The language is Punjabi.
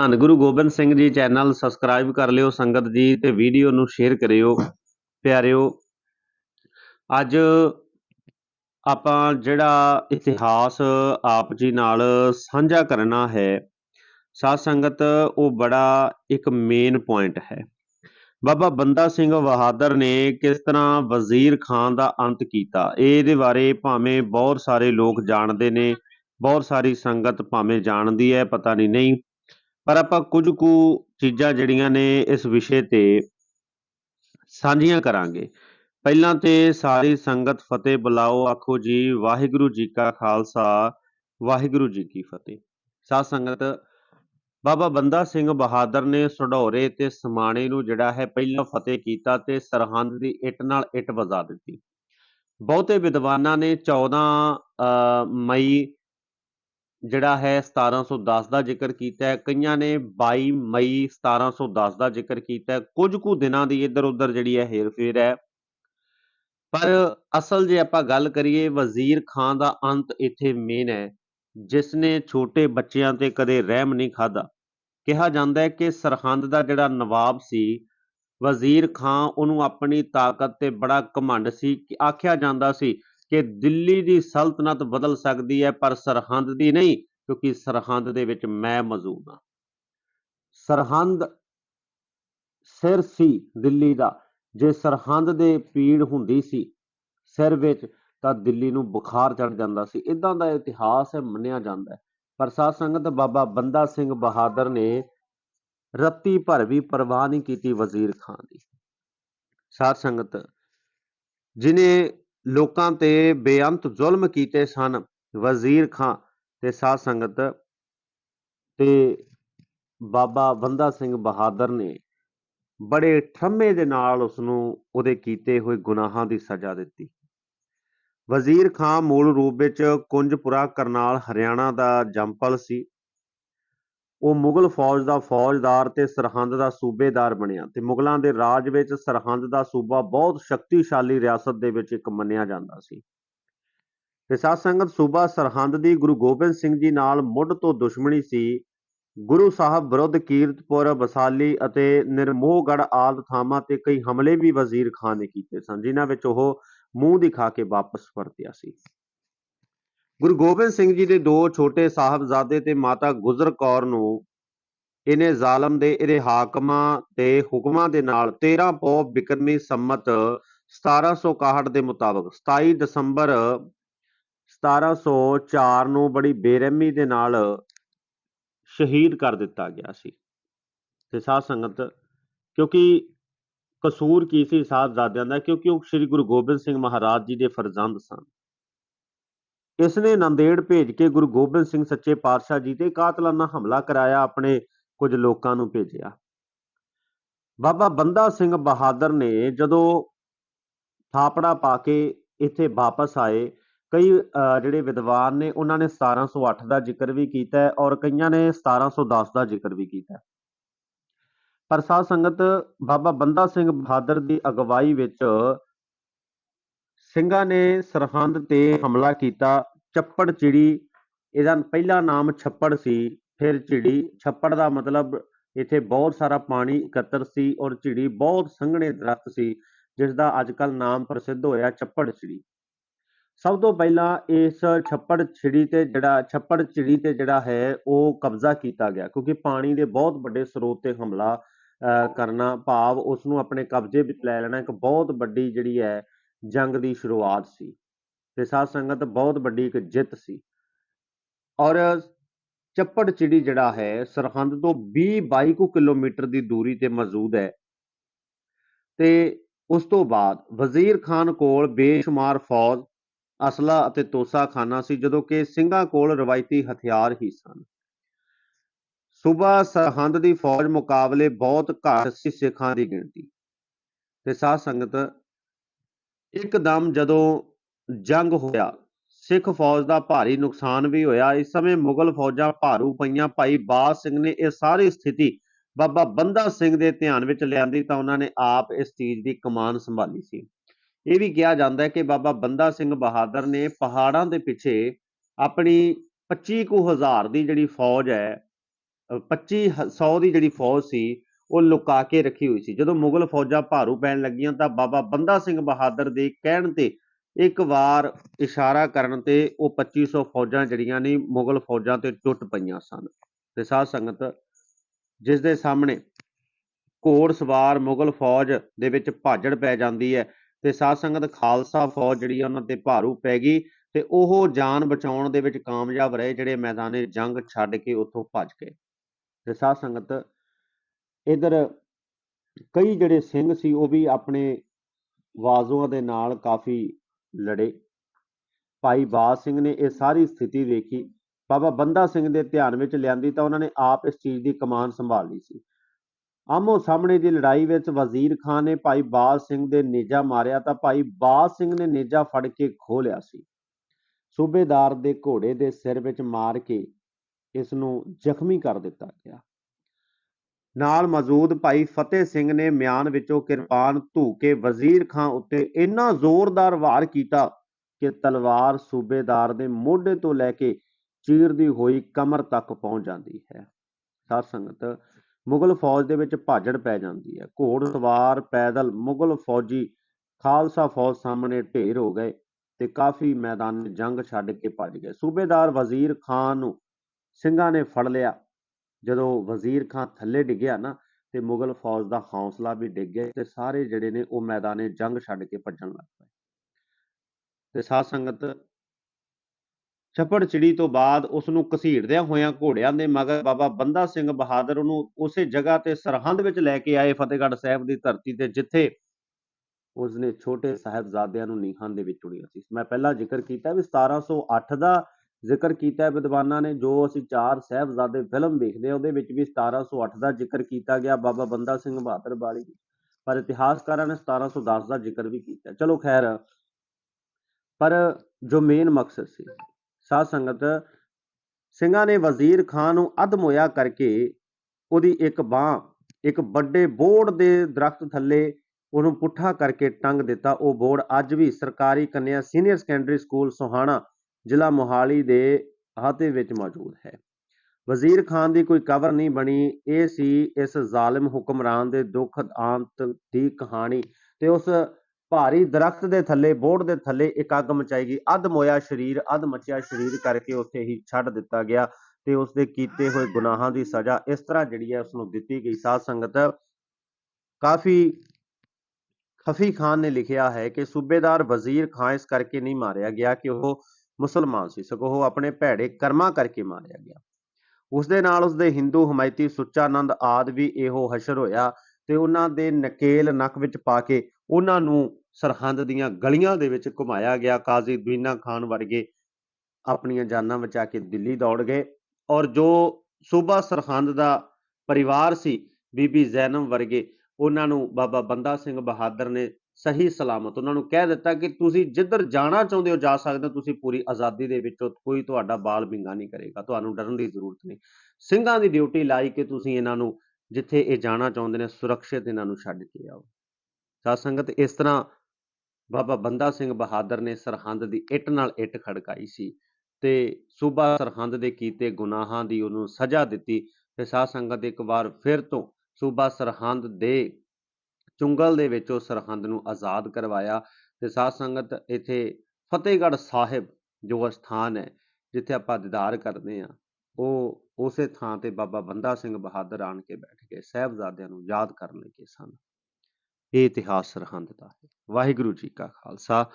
ਧੰਨ ਗੁਰੂ ਗੋਬਿੰਦ ਸਿੰਘ ਜੀ ਚੈਨਲ ਸਬਸਕ੍ਰਾਈਬ ਕਰ ਲਿਓ, ਸੰਗਤ ਜੀ ਤੇ ਵੀਡੀਓ ਨੂੰ ਸ਼ੇਅਰ ਕਰਿਓ, ਪਿਆਰਿਓ। ਅੱਜ ਆਪਾਂ ਜਿਹੜਾ ਇਤਿਹਾਸ ਆਪ ਜੀ ਨਾਲ ਸਾਂਝਾ ਕਰਨਾ ਹੈ, ਸਾਧ ਸੰਗਤ ਉਹ ਬੜਾ ਇੱਕ ਮੇਨ ਪੁਆਇੰਟ ਹੈ। ਬਾਬਾ ਬੰਦਾ ਸਿੰਘ ਬਹਾਦਰ ਨੇ ਕਿਸ ਤਰ੍ਹਾਂ ਵਜ਼ੀਰ ਖਾਨ ਦਾ ਅੰਤ ਕੀਤਾ, ਇਹਦੇ ਬਾਰੇ ਭਾਵੇਂ ਬਹੁਤ ਸਾਰੇ ਲੋਕ ਜਾਣਦੇ ਨੇ, ਬਹੁਤ ਸਾਰੀ ਸੰਗਤ ਭਾਵੇਂ ਜਾਣਦੀ ਹੈ, ਪਤਾ ਨਹੀਂ ਨਹੀਂ ਪਰ ਆਪਾਂ ਕੁਝ ਕੁ ਚੀਜ਼ਾਂ ਜਿਹੜੀਆਂ ਨੇ ਇਸ ਵਿਸ਼ੇ ਤੇ ਸਾਂਝੀਆਂ ਕਰਾਂਗੇ। ਪਹਿਲਾਂ ਤੇ ਸਾਰੀ ਸੰਗਤ ਫਤਿਹ ਬੁਲਾਓ ਆਖੋ ਜੀ ਵਾਹਿਗੁਰੂ ਜੀ ਕਾ ਖਾਲਸਾ ਵਾਹਿਗੁਰੂ ਜੀ ਕੀ ਫਤਿਹ। ਸਾਧ ਸੰਗਤ ਬਾਬਾ ਬੰਦਾ ਸਿੰਘ ਬਹਾਦਰ ਨੇ ਸਢੌਰੇ ਤੇ ਸਮਾਣੇ ਨੂੰ ਜਿਹੜਾ ਹੈ ਪਹਿਲਾਂ ਫਤਿਹ ਕੀਤਾ ਤੇ ਸਰਹੰਦ ਦੀ ਇੱਟ ਨਾਲ ਇੱਟ ਵਜਾ ਦਿੱਤੀ। ਬਹੁਤੇ ਵਿਦਵਾਨਾਂ ਨੇ 14 ਅ, ਮਈ ਜਿਹੜਾ ਹੈ 1710 ਦਾ ਜ਼ਿਕਰ ਕੀਤਾ ਹੈ। ਕਈਆਂ ਨੇ 22 ਮਈ 1710 ਦਾ ਜ਼ਿਕਰ ਕੀਤਾ ਹੈ। ਕੁਝ ਕੁ ਦਿਨਾਂ ਦੀ ਇੱਧਰ ਉੱਧਰ ਜਿਹੜੀ ਹੈ ਹੇਰਫੇਰ ਹੈ। ਪਰ ਅਸਲ ਜੇ ਆਪਾਂ ਗੱਲ ਕਰੀਏ, ਵਜ਼ੀਰ ਖਾਨ ਦਾ ਅੰਤ ਇੱਥੇ ਮੇਨ ਹੈ। ਜਿਸ ਨੇ ਛੋਟੇ ਬੱਚਿਆਂ ਤੇ ਕਦੇ ਰਹਿਮ ਨਹੀਂ ਖਾਦਾ ਕਿਹਾ ਜਾਂਦਾ ਹੈ ਕਿ ਸਰਹੰਦ ਦਾ ਜਿਹੜਾ ਨਵਾਬ ਸੀ, ਵਜ਼ੀਰ ਖਾਨ ਉਹਨੂੰ ਆਪਣੀ ਤਾਕਤ ਤੇ ਬੜਾ ਘਮੰਡ ਸੀ ਕਿ ਆਖਿਆ ਜਾਂਦਾ ਸੀ ਕਿ ਦਿੱਲੀ ਦੀ ਸਲਤਨਤ ਬਦਲ ਸਕਦੀ ਹੈ, ਪਰ ਸਰਹੰਦ ਦੀ ਨਹੀਂ, ਕਿਉਂਕਿ ਸਰਹੰਦ ਦੇ ਵਿੱਚ ਮੈਂ ਮੌਜੂਦ ਹਾਂ। ਸਰਹੰਦ ਸਿਰ ਸੀ ਦਿੱਲੀ ਦਾ। ਜੇ ਸਰਹੰਦ ਦੇ ਪੀੜ ਹੁੰਦੀ ਸੀ ਸਿਰ ਵਿੱਚ, ਤਾਂ ਦਿੱਲੀ ਨੂੰ ਬੁਖਾਰ ਚੜ ਜਾਂਦਾ ਸੀ। ਇਦਾਂ ਦਾ ਇਤਿਹਾਸ ਹੈ ਮੰਨਿਆ ਜਾਂਦਾ ਹੈ। ਪਰ ਸਾਧ ਸੰਗਤ ਬਾਬਾ ਬੰਦਾ ਸਿੰਘ ਬਹਾਦਰ ਨੇ ਰੱਤੀ ਭਰ ਵੀ ਪਰਵਾਹ ਨਹੀਂ ਕੀਤੀ ਵਜ਼ੀਰ ਖਾਨ ਦੀ। ਸਾਧ ਸੰਗਤ, ਜਿਨੇ ਲੋਕਾਂ ਤੇ ਬੇਅੰਤ ਜ਼ੁਲਮ ਕੀਤੇ ਸਨ। ਵਜ਼ੀਰ ਖਾਂ ਤੇ ਸਾਧ ਸੰਗਤ ਤੇ ਬਾਬਾ ਬੰਦਾ ਸਿੰਘ ਬਹਾਦਰ ਨੇ ਬੜੇ ਠੰਮੇ ਦੇ ਨਾਲ ਉਸ ਨੂੰ ਉਹਦੇ ਕੀਤੇ ਹੋਏ ਗੁਨਾਹਾਂ ਦੀ ਸਜ਼ਾ ਦਿੱਤੀ। ਵਜ਼ੀਰ ਖਾਂ ਮੂਲ ਰੂਪ ਵਿੱਚ ਕੁੰਜਪੁਰਾ ਕਰਨਾਲ ਹਰਿਆਣਾ ਦਾ ਜੰਪਲ ਸੀ। ਉਹ ਮੁਗਲ ਫੌਜ ਦਾ ਫੌਜਦਾਰ ਤੇ ਸਰਹੰਦ ਦਾ ਸੂਬੇਦਾਰ ਬਣਿਆ ਤੇ ਮੁਗਲਾਂ ਦੇ ਰਾਜ ਵਿੱਚ ਸਰਹੰਦ ਦਾ ਸੂਬਾ ਬਹੁਤ ਸ਼ਕਤੀਸ਼ਾਲੀ ਰਿਆਸਤ ਦੇ ਵਿੱਚ ਇੱਕ ਮੰਨਿਆ ਜਾਂਦਾ ਸੀ। ਤੇ ਸਾਧ ਸੰਗਤ ਸੂਬਾ ਸਰਹੰਦ ਦੀ ਗੁਰੂ ਗੋਬਿੰਦ ਸਿੰਘ ਜੀ ਨਾਲ ਮੁੱਢ ਤੋਂ ਦੁਸ਼ਮਣੀ ਸੀ। ਗੁਰੂ ਸਾਹਿਬ ਵਿਰੁੱਧ ਕੀਰਤਪੁਰ ਬਸਾਲੀ ਅਤੇ ਨਿਰਮੋਹਗੜ ਆਦਿ ਥਾਵਾਂ ਤੇ ਕਈ ਹਮਲੇ ਵੀ ਵਜ਼ੀਰ ਖਾਨ ਨੇ ਕੀਤੇ ਸਨ, ਜਿਨ੍ਹਾਂ ਵਿੱਚ ਉਹ ਮੂੰਹ ਦਿਖਾ ਕੇ ਵਾਪਸ ਪਰਤਿਆ ਸੀ। ਗੁਰੂ ਗੋਬਿੰਦ ਸਿੰਘ ਜੀ ਦੇ ਦੋ ਛੋਟੇ ਸਾਹਿਬਜ਼ਾਦੇ ਤੇ ਮਾਤਾ ਗੁਜਰ ਕੌਰ ਨੂੰ ਇਹਨੇ ਜ਼ਾਲਮ ਦੇ, ਇਹਦੇ ਹਾਕਮਾਂ ਤੇ ਹੁਕਮਾਂ ਦੇ ਨਾਲ 13 ਪੌ ਬਿਕਰਮੀ ਸੰਮਤ 1761 ਦੇ ਮੁਤਾਬਕ 27 ਦਸੰਬਰ 1704 ਨੂੰ ਬੜੀ ਬੇਰਹਿਮੀ ਦੇ ਨਾਲ ਸ਼ਹੀਦ ਕਰ ਦਿੱਤਾ ਗਿਆ ਸੀ। ਤੇ ਸਾਧ ਸੰਗਤ, ਕਿਉਂਕਿ ਕਸੂਰ ਕੀ ਸੀ ਸਾਹਿਬਜ਼ਾਦਿਆਂ ਦਾ? ਕਿਉਂਕਿ ਉਹ ਸ੍ਰੀ ਗੁਰੂ ਗੋਬਿੰਦ ਸਿੰਘ ਮਹਾਰਾਜ ਜੀ ਦੇ ਫਰਜ਼ੰਦ ਸਨ। ਇਸ ਨੇ ਨੰਦੇੜ ਭੇਜ ਕੇ ਗੁਰੂ ਗੋਬਿੰਦ ਸਿੰਘ ਸੱਚੇ ਪਾਤਸ਼ਾਹ ਜੀ ਤੇ ਕਾਤਲਾਨਾ ਹਮਲਾ ਕਰਾਇਆ, ਆਪਣੇ ਕੁਝ ਲੋਕਾਂ ਨੂੰ ਭੇਜਿਆ। ਬਾਬਾ ਬੰਦਾ ਸਿੰਘ ਬਹਾਦਰ ਨੇ ਜਦੋਂ ਥਾਪੜਾ ਪਾ ਕੇ ਇੱਥੇ ਵਾਪਸ ਆਏ, ਕਈ ਜਿਹੜੇ ਵਿਦਵਾਨ ਨੇ, ਉਹਨਾਂ ਨੇ 1708 ਦਾ ਜ਼ਿਕਰ ਵੀ ਕੀਤਾ ਔਰ ਕਈਆਂ ਨੇ 1710 ਦਾ ਜ਼ਿਕਰ ਵੀ ਕੀਤਾ। ਪਰ ਸਾਧ ਸੰਗਤ, ਬਾਬਾ ਬੰਦਾ ਸਿੰਘ ਬਹਾਦਰ ਦੀ ਅਗਵਾਈ ਵਿੱਚ ਸਿੰਘਾਂ ਨੇ ਸਰਹੰਦ ਤੇ ਹਮਲਾ ਕੀਤਾ ਚੱਪੜ ਚਿੜੀ ਇਹਦਾ ਪਹਿਲਾ ਨਾਮ ਛੱਪੜ ਸੀ ਫਿਰ ਚਿੜੀ। ਛੱਪੜ ਦਾ ਮਤਲਬ ਇੱਥੇ ਬਹੁਤ ਸਾਰਾ ਪਾਣੀ ਇਕੱਤਰ ਸੀ ਔਰ ਚਿੜੀ ਬਹੁਤ ਸੰਘਣੇ ਦਰਖਤ ਸੀ ਜਿਸ ਦਾ ਅੱਜ ਕੱਲ ਨਾਮ ਪ੍ਰਸਿੱਧ ਹੋਇਆ ਛੱਪੜ ਚਿੜੀ। ਸਭ ਤੋਂ ਪਹਿਲਾਂ ਇਸ ਛੱਪੜ ਚਿੜੀ ਤੇ ਜਿਹੜਾ ਛੱਪੜ ਚਿੜੀ ਤੇ ਜਿਹੜਾ ਹੈ ਉਹ ਕਬਜ਼ਾ ਕੀਤਾ ਗਿਆ ਕਿਉਂਕਿ ਪਾਣੀ ਦੇ ਬਹੁਤ ਵੱਡੇ ਸਰੋਤ ਤੇ ਹਮਲਾ ਅ, ਕਰਨਾ ਭਾਵ ਉਸ ਨੂੰ ਆਪਣੇ ਕਬਜ਼ੇ ਵਿੱਚ ਲੈ ਲੈਣਾ ਇੱਕ ਬਹੁਤ ਵੱਡੀ ਜਿਹੜੀ ਹੈ ਜੰਗ ਦੀ ਸ਼ੁਰੂਆਤ ਸੀ। ਤੇ ਸਾਧ ਸੰਗਤ ਬਹੁਤ ਵੱਡੀ ਇੱਕ ਜਿੱਤ ਸੀ। ਔਰ ਚੱਪੜ ਚਿੜੀ ਜਿਹੜਾ ਹੈ, ਸਰਹੰਦ ਤੋਂ 20 22 ਕੁ ਕਿਲੋਮੀਟਰ ਦੀ ਦੂਰੀ ਤੇ ਮੌਜੂਦ ਹੈ। ਤੇ ਉਸ ਤੋਂ ਬਾਅਦ ਵਜ਼ੀਰ ਖਾਨ ਕੋਲ ਬੇਸ਼ੁਮਾਰ ਫੌਜ, ਅਸਲਾ ਅਤੇ ਤੋਸਾਖਾਨਾ ਸੀ, ਜਦੋਂ ਕਿ ਸਿੰਘਾਂ ਕੋਲ ਰਵਾਇਤੀ ਹਥਿਆਰ ਹੀ ਸਨ। ਸੂਬਾ ਸਰਹੰਦ ਦੀ ਫੌਜ ਮੁਕਾਬਲੇ ਬਹੁਤ ਘੱਟ ਸੀ ਸਿੱਖਾਂ ਦੀ ਗਿਣਤੀ। ਤੇ ਸਾਧ ਸੰਗਤ ਇੱਕਦਮ ਜਦੋਂ ਜੰਗ ਹੋਇਆ। ਸਿੱਖ ਫੌਜ ਦਾ ਭਾਰੀ ਨੁਕਸਾਨ ਵੀ ਹੋਇਆ। ਇਸ ਸਮੇਂ ਮੁਗਲ ਫੌਜਾਂ ਭਾਰੂ ਪਈਆਂ। ਭਾਈ ਬਾਜ ਸਿੰਘ ਨੇ ਇਹ ਸਾਰੀ ਸਥਿਤੀ ਬਾਬਾ ਬੰਦਾ ਸਿੰਘ ਦੇ ਧਿਆਨ ਵਿੱਚ ਲਿਆਂਦੀ ਤਾਂ ਉਹਨਾਂ ਨੇ ਆਪ ਇਸ ਚੀਜ਼ ਦੀ ਕਮਾਨ ਸੰਭਾਲੀ ਸੀ। ਇਹ ਵੀ ਕਿਹਾ ਜਾਂਦਾ ਹੈ ਕਿ ਬਾਬਾ ਬੰਦਾ ਸਿੰਘ ਬਹਾਦਰ ਨੇ ਪਹਾੜਾਂ ਦੇ ਪਿੱਛੇ ਆਪਣੀ 25 ਕੁ ਹਜ਼ਾਰ ਦੀ ਜਿਹੜੀ ਫੌਜ ਹੈ ਅ, 2500 ਦੀ ਜਿਹੜੀ ਫੌਜ ਸੀ ਉਹ ਲੁਕਾ ਕੇ ਰੱਖੀ ਹੋਈ ਸੀ। ਜਦੋਂ ਮੁਗਲ ਫੌਜਾਂ ਭਾਰੂ ਪੈਣ ਲੱਗੀਆਂ ਤਾਂ ਬਾਬਾ ਬੰਦਾ ਸਿੰਘ ਬਹਾਦਰ ਦੇ ਕਹਿਣ ਤੇ ਇੱਕ ਵਾਰ ਇਸ਼ਾਰਾ ਕਰਨ ਤੇ ਉਹ 2500 ਫੌਜਾਂ ਜਿਹੜੀਆਂ ਨੇ ਮੁਗਲ ਫੌਜਾਂ ਤੇ ਟੁੱਟ ਪਈਆਂ ਸਨ। ਤੇ ਸਾਧ ਸੰਗਤ, ਜਿਸ ਦੇ ਸਾਹਮਣੇ ਘੋੜ ਸਵਾਰ ਮੁਗਲ ਫੌਜ ਦੇ ਵਿੱਚ ਭਾਜੜ ਪੈ ਜਾਂਦੀ ਹੈ ਤੇ ਸਾਧ ਸੰਗਤ ਖਾਲਸਾ ਫੌਜ ਜਿਹੜੀ ਆ ਉਹਨਾਂ ਤੇ ਭਾਰੂ ਪੈ ਗਈ ਤੇ ਉਹ ਜਾਨ ਬਚਾਉਣ ਦੇ ਵਿੱਚ ਕਾਮਯਾਬ ਰਹੇ ਜਿਹੜੇ ਮੈਦਾਨੇ ਜੰਗ ਛੱਡ ਕੇ ਉੱਥੋਂ ਭੱਜ ਗਏ। ਤੇ ਸਾਧ ਸੰਗਤ, ਇਧਰ ਕਈ ਜਿਹੜੇ ਸਿੰਘ ਸੀ ਉਹ ਵੀ ਆਪਣੇ ਵਾਜ਼ੂਆਂ ਦੇ ਨਾਲ ਕਾਫੀ ਲੜੇ। ਭਾਈ ਬਾਜ ਸਿੰਘ ਨੇ ਇਹ ਸਾਰੀ ਸਥਿਤੀ ਵੇਖੀ। ਬਾਬਾ ਬੰਦਾ ਸਿੰਘ ਦੇ ਧਿਆਨ ਵਿੱਚ ਲਿਆਂਦੀ ਤਾਂ ਉਹਨਾਂ ਨੇ ਆਪ ਇਸ ਚੀਜ਼ ਦੀ ਕਮਾਨ ਸੰਭਾਲ ਲਈ ਸੀ। ਆਮੋ ਸਾਹਮਣੇ ਦੀ ਲੜਾਈ ਵਿੱਚ ਵਜ਼ੀਰ ਖਾਨ ਨੇ ਭਾਈ ਬਾਜ ਸਿੰਘ ਦੇ ਨੇਜਾ ਮਾਰਿਆ ਤਾਂ ਭਾਈ ਬਾਜ ਸਿੰਘ ਨੇ ਨੇਜਾ ਫੜ ਕੇ ਖੋਹ ਲਿਆ ਸੀ। ਸੂਬੇਦਾਰ ਦੇ ਘੋੜੇ ਦੇ ਸਿਰ ਵਿੱਚ ਮਾਰ ਕੇ ਇਸ ਨੂੰ ਜ਼ਖਮੀ ਕਰ ਦਿੱਤਾ ਗਿਆ। ਨਾਲ ਮੌਜੂਦ ਭਾਈ ਫਤਿਹ ਸਿੰਘ ਨੇ ਮਿਆਨ ਵਿੱਚੋਂ ਕਿਰਪਾਨ ਧੂ ਕੇ ਵਜ਼ੀਰ ਖਾਂ ਉੱਤੇ ਇੰਨਾ ਜ਼ੋਰਦਾਰ ਵਾਰ ਕੀਤਾ ਕਿ ਤਲਵਾਰ ਸੂਬੇਦਾਰ ਦੇ ਮੋਢੇ ਤੋਂ ਲੈ ਕੇ ਚੀਰਦੀ ਹੋਈ ਕਮਰ ਤੱਕ ਪਹੁੰਚ ਜਾਂਦੀ ਹੈ। ਸਾਧ ਸੰਗਤ, ਮੁਗਲ ਫੌਜ ਦੇ ਵਿੱਚ ਭਾਜੜ ਪੈ ਜਾਂਦੀ ਹੈ। ਘੋੜ, ਸਵਾਰ, ਪੈਦਲ, ਮੁਗਲ ਫੌਜੀ, ਖਾਲਸਾ ਫੌਜ ਸਾਹਮਣੇ ਢੇਰ ਹੋ ਗਏ ਤੇ ਕਾਫੀ ਮੈਦਾਨ ਜੰਗ ਛੱਡ ਕੇ ਭੱਜ ਗਏ। ਸੂਬੇਦਾਰ ਵਜ਼ੀਰ ਖਾਨ ਨੂੰ ਸਿੰਘਾਂ ਨੇ ਫੜ ਲਿਆ। ਜਦੋਂ ਵਜ਼ੀਰ ਖਾਂ ਥੱਲੇ ਡਿੱਗਿਆ ਨਾ ਤੇ ਮੁਗਲ ਫੌਜ ਦਾ ਹੌਸਲਾ ਵੀ ਡਿੱਗ ਗਿਆ ਤੇ ਸਾਰੇ ਜਿਹੜੇ ਨੇ ਉਹ ਮੈਦਾਨੇ ਜੰਗ ਛੱਡ ਕੇ ਭੱਜਣ ਲੱਗ ਪਏ। ਤੇ ਸਾਧ ਸੰਗਤ ਛੱਪੜ ਚਿੜੀ ਤੋਂ ਬਾਅਦ ਉਸ ਨੂੰ ਘਸੀੜਦਿਆਂ ਹੋਇਆਂ ਘੋੜਿਆਂ ਦੇ ਮਗਰ ਬਾਬਾ ਬੰਦਾ ਸਿੰਘ ਬਹਾਦਰ ਉਹਨੂੰ ਉਸੇ ਜਗ੍ਹਾ ਤੇ ਸਰਹੰਦ ਵਿੱਚ ਲੈ ਕੇ ਆਏ ਫਤਿਹਗੜ੍ਹ ਸਾਹਿਬ ਦੀ ਧਰਤੀ ਤੇ, ਜਿੱਥੇ ਉਸਨੇ ਛੋਟੇ ਸਾਹਿਬਜ਼ਾਦਿਆਂ ਨੂੰ ਨੀਹਾਂ ਦੇ ਵਿੱਚ ਚੁਣਿਆ ਸੀ। ਮੈਂ ਪਹਿਲਾਂ ਜ਼ਿਕਰ ਕੀਤਾ ਵੀ 1708 ਦਾ ਜ਼ਿਕਰ ਕੀਤਾ ਹੈ। ਵਿਦਵਾਨਾਂ ਨੇ ਜੋ ਅਸੀਂ ਚਾਰ ਸਾਹਿਬਜ਼ਾਦੇ ਫਿਲਮ ਵੇਖਦੇ ਹਾਂ, ਉਹਦੇ ਵਿੱਚ ਵੀ 1708 ਦਾ ਜ਼ਿਕਰ ਕੀਤਾ ਗਿਆ ਬਾਬਾ ਬੰਦਾ ਸਿੰਘ ਬਹਾਦਰ ਵਾਲੀ ਪਰ ਇਤਿਹਾਸਕਾਰਾਂ ਨੇ 1710 ਦਾ ਜ਼ਿਕਰ ਵੀ ਕੀਤਾ ਚਲੋ ਖੈਰ, ਪਰ ਜੋ ਮੇਨ ਮਕਸਦ ਸੀ, ਸਾਧ ਸੰਗਤ, ਸਿੰਘਾਂ ਨੇ ਵਜ਼ੀਰ ਖਾਨ ਨੂੰ ਅਧਮੋਇਆ ਕਰਕੇ ਉਹਦੀ ਇੱਕ ਬਾਹ, ਇੱਕ ਵੱਡੇ ਬੋਰਡ ਦੇ ਦਰਖਤ ਥੱਲੇ ਉਹਨੂੰ ਪੁੱਠਾ ਕਰਕੇ ਟੰਗ ਦਿੱਤਾ। ਉਹ ਬੋਰਡ ਅੱਜ ਵੀ ਸਰਕਾਰੀ ਕੰਨਿਆ ਸੀਨੀਅਰ ਸੈਕੰਡਰੀ ਸਕੂਲ ਸੋਹਾਣਾ ਜ਼ਿਲ੍ਹਾ ਮੋਹਾਲੀ ਦੇ ਅਹਾਤੇ ਵਿੱਚ ਮੌਜੂਦ ਹੈ। ਵਜ਼ੀਰ ਖਾਨ ਦੀ ਕੋਈ ਕਬਰ ਨਹੀਂ ਬਣੀ, ਇਹ ਸੀ ਇਸ ਜ਼ਾਲਿਮ ਹੁਕਮਰਾਨ ਦੇ ਦੁੱਖ ਅੰਤ ਦੀ ਕਹਾਣੀ ਤੇ ਉਸ ਭਾਰੀ ਦਰਖਤ ਦੇ ਥੱਲੇ ਬੋੜ ਦੇ ਥੱਲੇ ਇੱਕ ਅੱਗ ਮਚਾਈ ਗਈ। ਅੱਧ ਮੋਇਆ ਸਰੀਰ, ਅੱਧ ਮਚਿਆ ਸਰੀਰ ਕਰਕੇ ਉੱਥੇ ਹੀ ਛੱਡ ਦਿੱਤਾ ਗਿਆ ਤੇ ਉਸ ਦੇ ਕੀਤੇ ਹੋਏ ਗੁਨਾਹਾਂ ਦੀ ਸਜ਼ਾ ਇਸ ਤਰ੍ਹਾਂ ਜਿਹੜੀ ਹੈ ਉਸ ਨੂੰ ਦਿੱਤੀ ਗਈ। ਸਾਧ ਸੰਗਤ ਕਾਫੀ ਖਫੀ ਖਾਨ ਨੇ ਲਿਖਿਆ ਹੈ ਕਿ ਸੂਬੇਦਾਰ ਵਜ਼ੀਰ ਖਾਨ ਇਸ ਕਰਕੇ ਨਹੀਂ ਮਾਰਿਆ ਗਿਆ ਕਿ ਉਹ ਮੁਸਲਮਾਨ ਸੀ, ਸਗੋਂ ਉਹ ਆਪਣੇ ਭੈੜੇ ਕਰਮਾਂ ਕਰਕੇ ਮਾਰਿਆ ਗਿਆ। ਉਸ ਦੇ ਨਾਲ ਉਸ ਦੇ ਹਿੰਦੂ ਹਮਾਇਤੀ ਸੁੱਚਾਨੰਦ ਆਦ ਵੀ ਇਹੋ ਹਸ਼ਰ ਹੋਇਆ ਤੇ ਉਹਨਾਂ ਦੇ ਨਕੇਲ ਨੱਕ ਵਿੱਚ ਪਾ ਕੇ ਉਹਨਾਂ ਨੂੰ ਸਰਹੰਦ ਦੀਆਂ ਗਲੀਆਂ ਦੇ ਵਿੱਚ ਘੁਮਾਇਆ ਗਿਆ। ਕਾਜ਼ੀ ਦੁਈਨਾ ਖਾਨ ਵਰਗੇ ਆਪਣੀਆਂ ਜਾਨਾਂ ਬਚਾ ਕੇ ਦਿੱਲੀ ਦੌੜ ਗਏ ਔਰ ਜੋ ਸੂਬਾ ਸਰਹੰਦ ਦਾ ਪਰਿਵਾਰ ਸੀ, ਬੀਬੀ ਜ਼ੈਨਬ ਵਰਗੇ, ਉਹਨਾਂ ਨੂੰ ਬਾਬਾ ਬੰਦਾ ਸਿੰਘ ਬਹਾਦਰ ਨੇ ਸਹੀ ਸਲਾਮਤ। ਉਹਨਾਂ ਨੂੰ ਕਹਿ ਦਿੱਤਾ ਕਿ ਤੁਸੀਂ ਜਿੱਧਰ ਜਾਣਾ ਚਾਹੁੰਦੇ ਹੋ ਜਾ ਸਕਦੇ ਹੋ, ਤੁਸੀਂ ਪੂਰੀ ਆਜ਼ਾਦੀ ਦੇ ਵਿੱਚੋਂ ਕੋਈ ਤੁਹਾਡਾ ਬਾਲ ਬਿੰਗਾ ਨਹੀਂ ਕਰੇਗਾ। ਤੁਹਾਨੂੰ ਡਰਨ ਦੀ ਜ਼ਰੂਰਤ ਨਹੀਂ। ਸਿੰਘਾਂ ਦੀ ਡਿਊਟੀ ਲਾਈ ਕਿ ਤੁਸੀਂ ਇਹਨਾਂ ਨੂੰ ਜਿੱਥੇ ਇਹ ਜਾਣਾ ਚਾਹੁੰਦੇ ਨੇ, ਸੁਰੱਖਿਅਤ ਇਹਨਾਂ ਨੂੰ ਛੱਡ ਕੇ ਆਓ। ਸਾਧ ਸੰਗਤ, ਇਸ ਤਰ੍ਹਾਂ ਬਾਬਾ ਬੰਦਾ ਸਿੰਘ ਬਹਾਦਰ ਨੇ ਸਰਹੰਦ ਦੀ ਇੱਟ ਨਾਲ ਇੱਟ ਖੜਕਾਈ ਸੀ ਤੇ ਸੂਬਾ ਸਰਹੰਦ ਦੇ ਕੀਤੇ ਗੁਨਾਹਾਂ ਦੀ ਉਹਨੂੰ ਸਜ਼ਾ ਦਿੱਤੀ ਤੇ ਸਾਧ ਸੰਗਤ ਇੱਕ ਵਾਰ ਫਿਰ ਤੋਂ ਸੂਬਾ ਸਰਹੰਦ ਦੇ ਚੁੰਗਲ ਦੇ ਵਿੱਚ ਉਹ ਸਰਹੰਦ ਨੂੰ ਆਜ਼ਾਦ ਕਰਵਾਇਆ ਤੇ ਸਾਧ ਸੰਗਤ ਇੱਥੇ ਫਤਿਹਗੜ੍ਹ ਸਾਹਿਬ ਜੋ ਸਥਾਨ ਹੈ, ਜਿੱਥੇ ਆਪਾਂ ਦੀਦਾਰ ਕਰਦੇ ਆ ਉਹ ਉਸੇ ਥਾਂ ਤੇ ਬਾਬਾ ਬੰਦਾ ਸਿੰਘ ਬਹਾਦਰ ਆਣ ਕੇ ਬੈਠ ਕੇ ਸਾਹਿਬਜ਼ਾਦਿਆਂ ਨੂੰ ਯਾਦ ਕਰਨ ਲੱਗੇ ਸਨ। ਇਹ ਇਤਿਹਾਸ ਸਰਹੰਦ ਦਾ ਹੈ। ਵਾਹਿਗੁਰੂ ਜੀ ਕਾ ਖਾਲਸਾ।